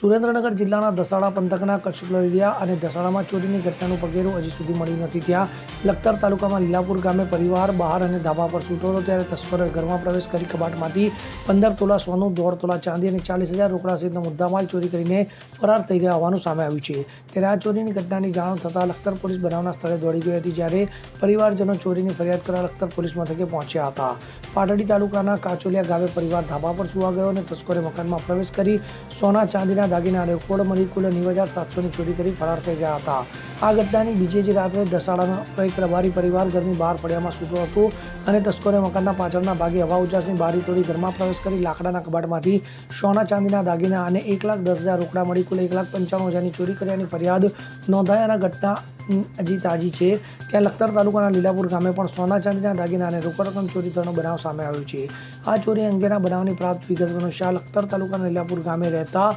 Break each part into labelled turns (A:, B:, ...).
A: સુરેન્દ્રનગર જિલ્લાના દસાડા પંથકના કચ્છલરિયા અને દસાડામાં ચોરીની ઘટનાનું પગેરું હજી સુધી મળ્યું નથી. ત્યાં લખતર તાલુકામાં લીલાપુર ગામે પરિવાર બહાર અને ધાબા પર સૂતો હતો ત્યારે તસ્કરોએ ઘરમાં પ્રવેશ કરી કબાટમાંથી પંદર તોલા સોનું, દોઢ તોલા ચાંદી અને ચાલીસ હજાર રોકડા સહિતનો મુદ્દામાલ ચોરી કરીને ફરાર થઈ ગયા હોવાનું સામે આવ્યું છે. ત્યારે આ ચોરીની ઘટનાની જાણ થતાં લખતર પોલીસ બનાવના સ્થળે દોડી ગઈ હતી, જ્યારે પરિવારજનો ચોરીની ફરિયાદ કરવા લખતર પોલીસ મથકે પહોંચ્યા હતા. પાટડી તાલુકાના કાચોલિયા ગામે પરિવાર ધાબા પર સુવા ગયો અને તસ્કરે મકાનમાં પ્રવેશ કરી સોના, ચાંદીના દાગીના રેકોર્ડ મળી કુલ નેવું હજાર સાતસોની ચોરી કરી ફરાર થઈ ગયા હતા. આ ઘટનાની બીજી જ રાત્રે દસાડાના એક રબારી પરિવાર ઘરની બહાર ફળિયામાં સૂતો હતો અને તસ્કરે મકાનના પાછળના ભાગે હવા ઉજાસની બારી તોડી ઘરમાં પ્રવેશ કરી લાકડાના કબાટમાંથી સોના ચાંદીના દાગીના અને એક લાખ દસ હજાર રોકડા મળી કુલ એક લાખ પંચાણું હજારની ચોરી કર્યાની ફરિયાદ નોંધાયાના ઘટના હજી તાજી છે ત્યાં લખતર તાલુકાના લીલાપુર ગામે પણ સોના ચાંદીના દાગીના અને રોકડ રકમ ચોરી થવાનો બનાવ સામે આવ્યો છે. આ ચોરી અંગેના બનાવની પ્રાપ્ત વિગત અનુસાર લખતર તાલુકાના લીલાપુર ગામે રહેતા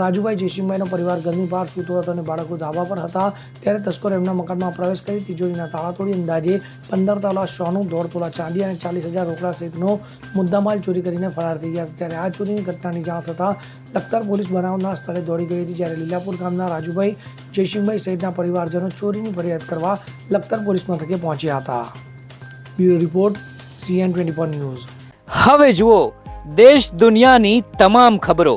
A: રાજુભાઈ જયસિંહભાઈનો પરિવાર ઘરની બહાર સૂતો હતો અને બાળકો ધાબા પર હતા. ત્યારે તસ્કરો એમના મકાનમાં પ્રવેશ કરી તિજોરીના તાળા તોડી અંદાજે પંદર તોલા સોનું, દોઢ તોલા ચાંદી અને ચાલીસ હજાર રોકડા સહિતનો મુદ્દામાલ ચોરી કરીને ફરાર થઈ ગયા ત્યારે આ ચોરીની ઘટનાની જાણ થતાં લખતર પોલીસ બનાવના સ્થળે દોડી ગઈ હતી, જ્યારે લીલાપુર ગામના રાજુભાઈ જયસિંહભાઈ સહિતના પરિવારજનો ચોરીની ફરિયાદ કરવા લખતર પોલીસ મથકે પહોંચ્યા હતા. Bureau report, CN twenty news.
B: હવે જુઓ, દેશ દુનિયાની તમામ ખબરો